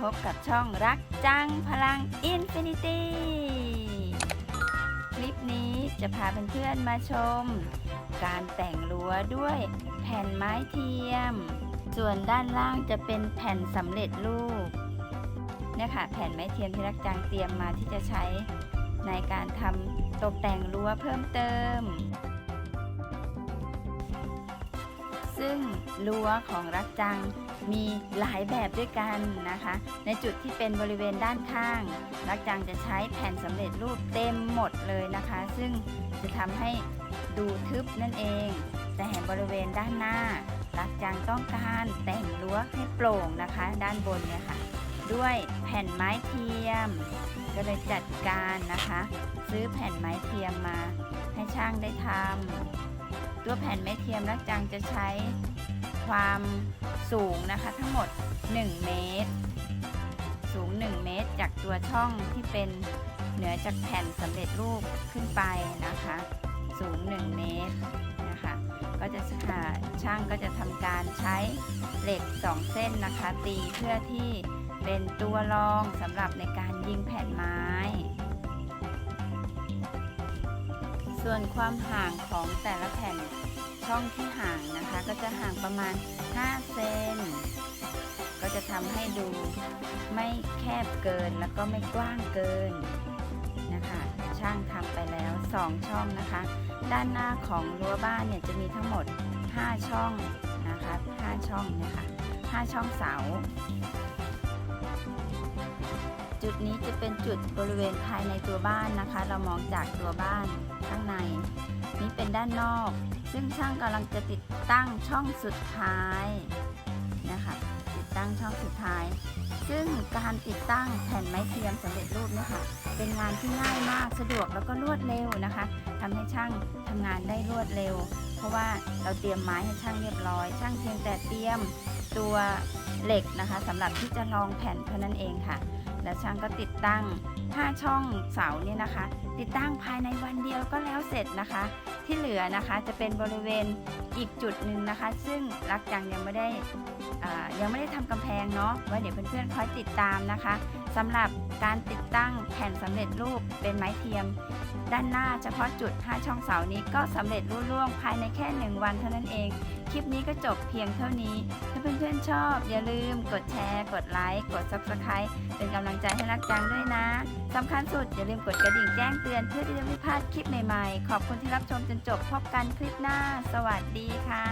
พบกับช่องรักจังพลังอินฟินิตี้ คลิปนี้จะพาเพื่อนๆมาชม การแต่งรั้วด้วยแผ่นไม้เทียม ส่วนด้านล่างจะเป็นแผ่นสำเร็จรูปเนี่ยค่ะแผ่นไม้เทียมที่รักจังเตรียมมาที่จะใช้ในการทำตกแต่งรั้วเพิ่มเติม ซึ่งรั้วของรักจังมีหลายแบบด้วยกันนะคะ ในจุดที่เป็นบริเวณด้านข้าง รักจังจะใช้แผ่นสำเร็จรูปเต็มหมดเลยนะคะ ซึ่งจะทำให้ดูทึบนั่นเอง แต่บริเวณด้านหน้า รักจังต้องการแต่งรั้วให้โปร่งนะคะ ด้านบนเนี่ยค่ะ ด้วยแผ่นไม้เทียม ก็เลยจัดการนะคะ ซื้อแผ่นไม้เทียมมาให้ช่างได้ทำ ตัวแผ่นไม้เทียมรักจังจะใช้ความสูงนะคะทั้งหมด 1 เมตร สูง 1 เมตร จากตัวช่องที่เป็นเหนือจากแผ่นสำเร็จรูปขึ้นไปนะคะ สูง 1 เมตรนะคะก็จะหาช่างก็จะทำการใช้เหล็ก 2 เส้นนะคะ ตีเพื่อที่เป็นตัวรองสำหรับในการยิงแผ่นไม้ ส่วนความห่างของแต่ละแผ่นช่องที่ห่างนะคะ ก็จะห่างประมาณ 5 เซน ก็จะทำให้ดูไม่แคบเกินแล้วก็ไม่กว้างเกินนะคะ ช่างทำไปแล้ว 2 ช่องนะคะ ด้านหน้าของรั้วบ้านเนี่ยจะมีทั้งหมด 5 ช่องนะคะ5ช่องเนี่ยค่ะ5ช่องเสา จุดนี้จะเป็นจุดบริเวณภายในตัวบ้านนะคะ เรามองจากตัวบ้านข้างใน นี่เป็นด้านนอก ซึ่งช่างกำลังจะติดตั้งช่องสุดท้ายนะคะติดตั้งช่องสุดท้าย ซึ่งการติดตั้งแผ่นไม้เทียมสำเร็จรูปเนี่ยค่ะเป็นงานที่ง่ายมากสะดวกแล้วก็รวดเร็วนะคะทำให้ช่างทำงานได้รวดเร็ว เพราะว่าเราเตรียมไม้ให้ช่างเรียบร้อย ช่างเพียงแต่เตรียมตัวเหล็กนะคะสำหรับที่จะรองแผ่นเท่านั้นเองค่ะ แล้วช่างก็ติดตั้ง 5 ช่องเสาเนี่ยนะคะ ติดตั้งภายในวันเดียวก็แล้วเสร็จนะคะ ที่เหลือนะคะจะเป็นบริเวณอีกจุดหนึ่งนะคะ ซึ่งรักจังยังไม่ได้ยังไม่ได้ทำกำแพงเนาะไว้เดี๋ยวเพื่อนๆคอยติดตามนะคะสำหรับการติดตั้งแผ่นสำเร็จรูปเป็นไม้เทียม ด้านหน้าเฉพาะจุด 5 ช่องเสานี้ก็สำเร็จรุ่ล่วงภายในแค่ 1 วันเท่านั้นเอง คลิปนี้ก็จบเพียงเท่านี้ ถ้าเพื่อนๆชอบ อย่าลืมกดแชร์ กดไลค์ กด Subscribe เป็นกำลังใจให้รักจังด้วยนะ สำคัญสุดอย่าลืมกดกระดิ่งแจ้งเตือนเพื่อที่จะไม่พลาดคลิปใหม่ๆ ขอบคุณที่รับชมจนจบพบกันคลิปหน้า สวัสดีค่ะ